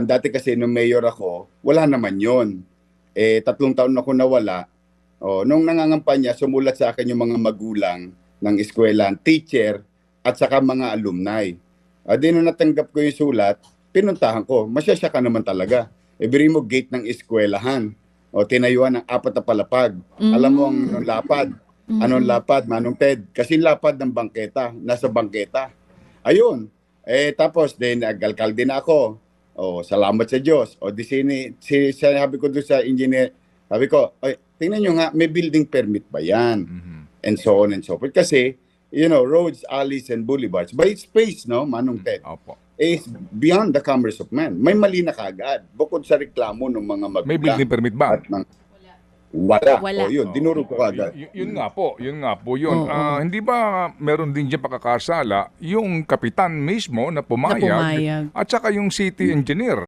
dati kasi nung mayor ako, wala naman yon. Eh, tatlong taon ako nawala. Oh, nung nangangampanya, sumulat sa akin yung mga magulang ng eskwelahan, teacher, at saka mga alumni. Ah, di nung natanggap ko yung sulat, pinuntahan ko. Masyasya ka naman talaga. Ibiri mo gate ng eskwelahan. O tinayuan ng apat na palapag. Alam mo ang anong lapad. Anong lapad, Manong Ted? Kasi lapad ng bangketa, nasa bangketa. Ayun. Eh tapos din nag-alkalde na ako. Oh, salamat sa Diyos. O di sini, si, sabi ko doon sa engineer, sabi ko, "Oy, tingnan nyo nga, may building permit ba yan? Mhm. And so on and so forth. Kasi, you know, roads, alleys, and boulevards, by space, no, Manong Ted, Opo. is beyond the commerce of man. May mali na kagad. Bukod sa reklamo ng mga magulang. May building permit ba? At ng, wala. Wala. O yun, dinuro ko kagad. Y- yun nga po, yun nga po yun. Oo. Ah, hindi ba meron din dyan pakakasala yung kapitan mismo na Na pumayag, pumayag. at saka yung city engineer